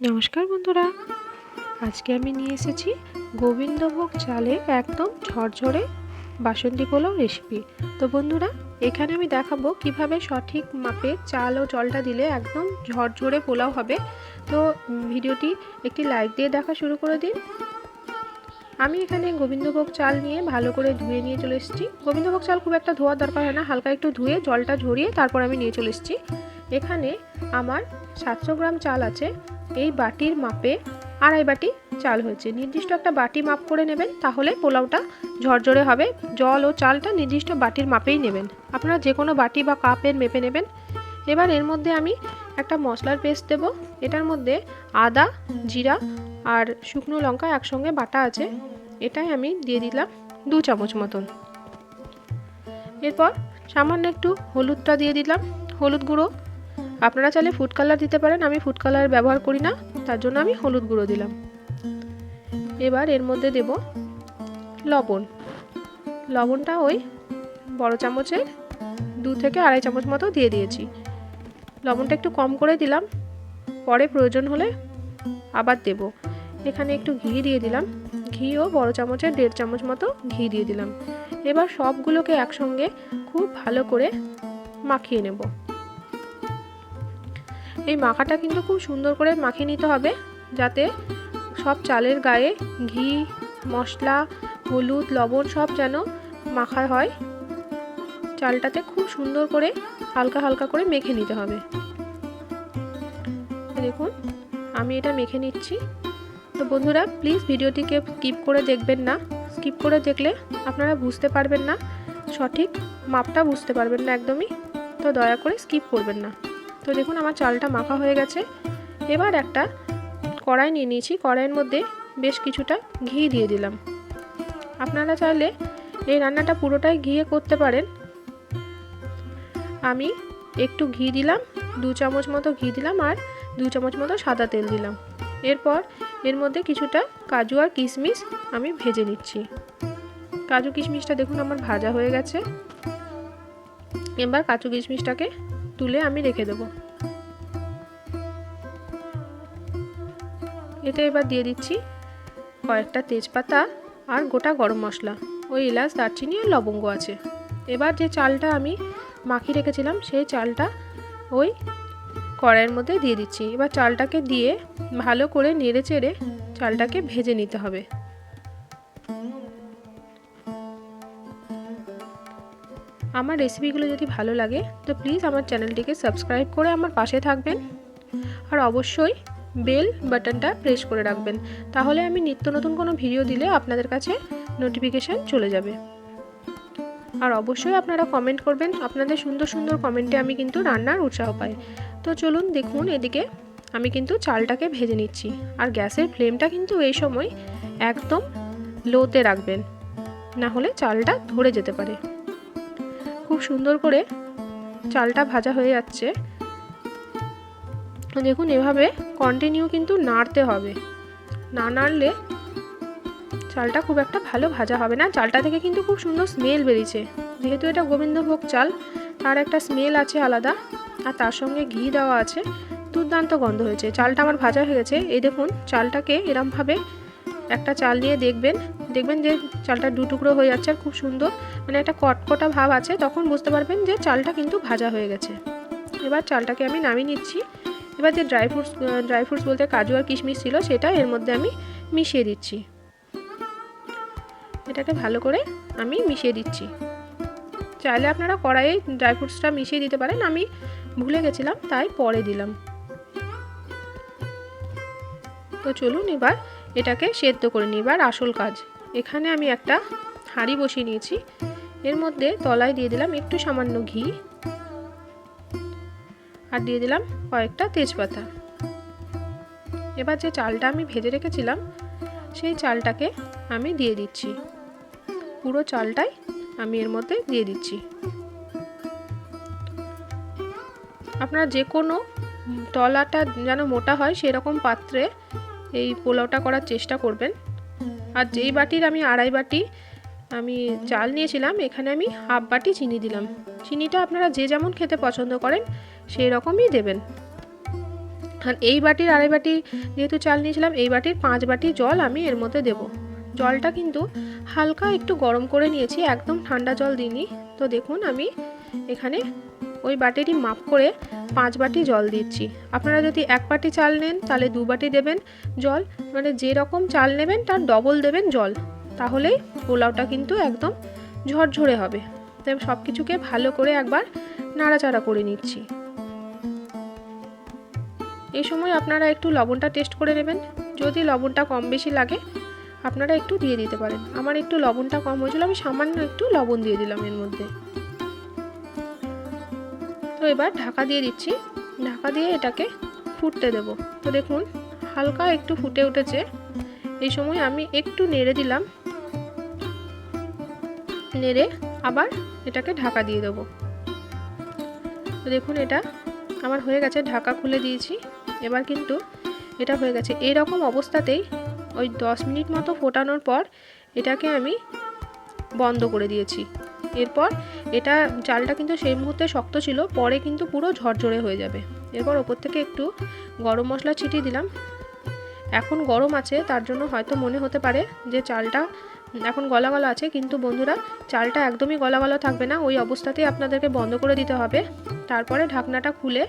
নমস্কার বন্ধুরা। আজকে আমি নিয়ে এসেছি গোবিন্দভোগ চালে একদম ঝরঝরে বাসন্তী পোলাও রেসিপি তো বন্ধুরা, এখানে আমি দেখাবো কীভাবে সঠিক মাপে চাল ও জলটা দিলে একদম ঝরঝরে পোলাও হবে। তো ভিডিওটি একটি লাইক দিয়ে দেখা শুরু করে দিন। আমি এখানে গোবিন্দভোগ চাল নিয়ে ভালো করে ধুয়ে নিয়ে চলে এসেছি। গোবিন্দভোগ চাল খুব একটা ধোয়ার দরকার হয় না, হালকা একটু ধুয়ে জলটা ঝরিয়ে তারপর আমি নিয়ে চলে এসেছি। এখানে আমার সাতশো গ্রাম চাল আছে এই বাটির মাপে আড়াই বাটি চাল হয়েছে। নির্দিষ্ট একটা বাটি মাপ করে নেবেন, তাহলে পোলাওটা ঝরঝরে হবে। জল ও চালটা নির্দিষ্ট বাটির মাপেই নেবেন। আপনারা যে কোনো বাটি বা কাপের মেপে নেবেন। এবার এর মধ্যে আমি একটা মশলার পেস্ট দেব। এটার মধ্যে আদা, জিরা আর শুকনো লঙ্কা একসঙ্গে বাটা আছে। এটাই আমি দিয়ে দিলাম দু চামচ মতন। এরপর সামান্য একটু হলুদটা দিয়ে দিলাম। হলুদ গুঁড়ো আপনারা চাইলে ফুড কালার দিতে পারেন, আমি ফুড কালার ব্যবহার করি না, তার জন্য আমি হলুদ গুঁড়ো দিলাম। এবার এর মধ্যে দেব লবণ। লবণটা ওই বড় চামচের দু থেকে আড়াই চামচ মতো দিয়ে দিয়েছি। লবণটা একটু কম করে দিলাম, পরে প্রয়োজন হলে আবার দেব। এখানে একটু ঘি দিয়ে দিলাম। ঘিও বড় চামচের দেড় চামচ মতো ঘি দিয়ে দিলাম। এবার সবগুলোকে একসঙ্গে খুব ভালো করে মাখিয়ে নেব। এই মাখাটা কিন্তু খুব সুন্দর করে মাখিয়ে নিতে হবে, যাতে সব চালের গায়ে ঘি, মশলা, হলুদ, লবণ সব যেন মাখা হয়। চালটাতে খুব সুন্দর করে হালকা হালকা করে মেখে নিতে হবে। দেখুন, আমি এটা মেখে নিচ্ছি। তো বন্ধুরা প্লিজ ভিডিওটিকে স্কিপ করে দেখবেন না। স্কিপ করে দেখলে আপনারা বুঝতে পারবেন না। সঠিক মাপটা বুঝতে পারবেন না একদমই। তো দয়া করে স্কিপ করবেন না। তো দেখুন আমার চালটা মাখা হয়ে গেছে। এবার একটা কড়াই নিয়ে নিয়েছি। কড়াইয়ের মধ্যে বেশ কিছুটা ঘি দিয়ে দিলাম। আপনারা চাইলে এই রান্নাটা পুরোটাই ঘিয়ে করতে পারেন। আমি একটু ঘি দিলাম, দু চামচ মতো ঘি দিলাম আর দু চামচ মতো সাদা তেল দিলাম। এরপর এর মধ্যে কিছুটা কাজু আর কিশমিশ আমি ভেজে নিচ্ছি। কাজু কিশমিশটা দেখুন আমার ভাজা হয়ে গেছে। এবার কাজু কিশমিশটাকে তুলে আমি রেখে দেবো। এতে এবার দিয়ে দিচ্ছি কয়েকটা তেজপাতা আর গোটা গরম মশলা। ওই এলাচ, দারচিনি আর লবঙ্গ আছে। এবার যে চালটা আমি মাখিয়ে রেখেছিলাম, সেই চালটা ওই কড়াইয়ের মধ্যে দিয়ে দিচ্ছি। এবার চালটাকে দিয়ে ভালো করে নেড়ে চেড়ে চালটাকে ভেজে নিতে হবে। আমার রেসিপিগুলো যদি ভালো লাগে, তো প্লিজ আমার চ্যানেলটিকে সাবস্ক্রাইব করে আমার পাশে থাকবেন। আর অবশ্যই বেল বাটনটা প্রেস করে রাখবেন। তাহলে আমি নিত্য নতুন কোনো ভিডিও দিলে আপনাদের কাছে নোটিফিকেশান চলে যাবে। আর অবশ্যই আপনারা কমেন্ট করবেন, আপনাদের সুন্দর সুন্দর কমেন্টে আমি কিন্তু রান্নার উৎসাহ পাই। তো চলুন দেখুন এদিকে আমি কিন্তু চালটাকে ভেজে নিচ্ছি। আর গ্যাসের ফ্লেমটা কিন্তু এই সময় একদম লোতে রাখবেন না হলে চালটা ধরে যেতে পারে। খুব সুন্দর করে চালটা ভাজা হয়ে যাচ্ছে। দেখুন, এভাবে কন্টিনিউ কিন্তু নাড়তে হবে। না নাড়লে চালটা খুব একটা ভালো ভাজা হবে না। চালটা থেকে কিন্তু খুব সুন্দর স্মেল বেরিয়েছে। যেহেতু এটা গোবিন্দভোগ চাল, তার একটা স্মেল আছে আলাদা, আর তার সঙ্গে ঘি দেওয়া আছে, দুর্দান্ত গন্ধ হয়েছে। চালটা আমার ভাজা হয়ে গেছে। এই দেখুন, চালটাকে এরমভাবে একটা চাল নিয়ে দেখবেন। দেখবেন যে চালটা দু টুকরো হয়ে যাচ্ছে, আর খুব সুন্দর। মানে একটা কটকটা ভাব আছে, তখন বুঝতে পারবেন যে চালটা কিন্তু ভাজা হয়ে গেছে। এবার চালটাকে আমি নামিয়ে নিচ্ছি। এবার যে ড্রাই ফ্রুটস ড্রাই ফ্রুটস বলতে কাজু আর কিশমিশ ছিল, সেটা এর মধ্যে আমি মিশিয়ে দিচ্ছি। এটাকে ভালো করে আমি মিশিয়ে দিচ্ছি। চাইলে আপনারা কড়াইয়ে ড্রাই ফ্রুটসটা মিশিয়ে দিতে পারেন, আমি ভুলে গেছিলাম, তাই পরে দিলাম। তো চলুন এবার এটাকে সেদ্ধ করে নিই, এবার আসল কাজ। এখানে আমি একটা হাঁড়ি বসিয়ে নিয়েছি। এর মধ্যে তলায় দিয়ে দিলাম একটু সামান্য ঘি। আর দিয়ে দিলাম কয়েকটা তেজপাতা। এবার যে চালটা আমি ভেজে রেখেছিলাম, সেই চালটাকে আমি দিয়ে দিচ্ছি। পুরো চালটাই আমি এর মধ্যে দিয়ে দিচ্ছি। আপনারা যে কোনো তলাটা যেন মোটা হয়, সেরকম পাত্রে এই পোলাওটা করার চেষ্টা করবেন। আর যেই বাটির আমি আড়াই বাটি আমি চাল নিয়েছিলাম, এখানে আমি হাফ বাটি চিনি দিলাম। চিনিটা আপনারা যে যেমন খেতে পছন্দ করেন সেই রকমই দেবেন। আর এই বাটির আড়াই বাটি যেহেতু চাল নিয়েছিলাম, এই বাটির পাঁচ বাটি জল আমি এর মধ্যে দেব। জলটা কিন্তু হালকা একটু গরম করে নিয়েছি, একদম ঠান্ডা জল দিইনি। তো দেখুন আমি এখানে ওই বাটিটি মাপ করে পাঁচ বাটি জল দিচ্ছি। আপনারা যদি এক বাটি চাল নেন, তাহলে দু বাটি দেবেন জল। মানে যেরকম চাল নেবেন, তার ডবল দেবেন জল। তাহলেই পোলাওটা কিন্তু একদম ঝরঝরে হবে। তাই সব কিছুকে ভালো করে একবার নাড়াচাড়া করে নিচ্ছি। এই সময় আপনারা একটু লবণটা টেস্ট করে নেবেন। যদি লবণটা কম বেশি লাগে, আপনারা একটু দিয়ে দিতে পারেন। আমার একটু লবণটা কম হয়েছিল, আমি সামান্য একটু লবণ দিয়ে দিলাম এর মধ্যে। তো এবার ঢাকা দিয়ে দিচ্ছি। ঢাকা দিয়ে এটাকে ফুটতে দেব। তো দেখুন, হালকা একটু ফুটে উঠেছে। এই সময় আমি একটু নেড়ে দিলাম। নেড়ে আবার এটাকে ঢাকা দিয়ে দেবো। তো দেখুন, এটা আমার হয়ে গেছে। ঢাকা খুলে দিয়েছি। এবার কিন্তু এটা হয়ে গেছে। এরকম অবস্থাতেই ওই দশ মিনিট মতো ফোটানোর পর এটাকে আমি বন্ধ করে দিয়েছি। এরপর এটা চালটা কিন্তু সেই মুহূর্তে শক্ত ছিল, পরে কিন্তু পুরো ঝরঝরে হয়ে যাবে। এরপর ওপর থেকে একটু গরম মশলা ছিটিয়ে দিলাম। এখন গরম আছে, তার জন্য হয়তো মনে হতে পারে যে চালটা এখন গলা গলা আছে, কিন্তু বন্ধুরা, চালটা একদমই গলা গলা থাকবে না। ওই অবস্থাতেই আপনাদেরকে বন্ধ করে দিতে হবে। তারপরে ঢাকনাটা খুলে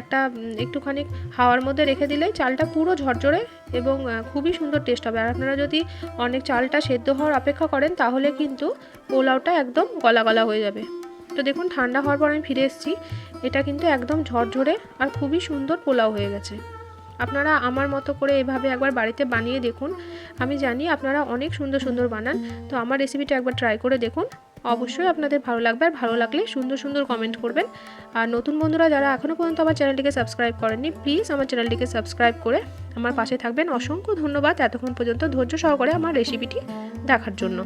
একটা একটুখানি হাওয়ার মধ্যে রেখে দিলেই চালটা পুরো ঝরঝরে এবং খুবই সুন্দর টেস্ট হবে। আর আপনারা যদি অনেক চালটা সেদ্ধ হওয়ার অপেক্ষা করেন, তাহলে কিন্তু পোলাওটা একদম গলা গলা হয়ে যাবে। তো দেখুন, ঠান্ডা হওয়ার পর আমি ফিরে এসেছি। এটা কিন্তু একদম ঝরঝরে আর খুবই সুন্দর পোলাও হয়ে গেছে। আপনারা আমার মতো করে এভাবে একবার বাড়িতে বানিয়ে দেখুন। আমি জানি আপনারা অনেক সুন্দর সুন্দর বানান, তো আমার রেসিপিটা একবার ট্রাই করে দেখুন। অবশ্যই আপনাদের ভালো লাগবে আর ভালো লাগলে সুন্দর সুন্দর কমেন্ট করবেন। আর নতুন বন্ধুরা যারা এখনও পর্যন্ত আমার চ্যানেলটিকে সাবস্ক্রাইব করেননি প্লিজ আমার চ্যানেলটিকে সাবস্ক্রাইব করে আমার পাশে থাকবেন। অসংখ্য ধন্যবাদ এতক্ষণ পর্যন্ত ধৈর্য সহকারে আমার রেসিপিটি দেখার জন্য।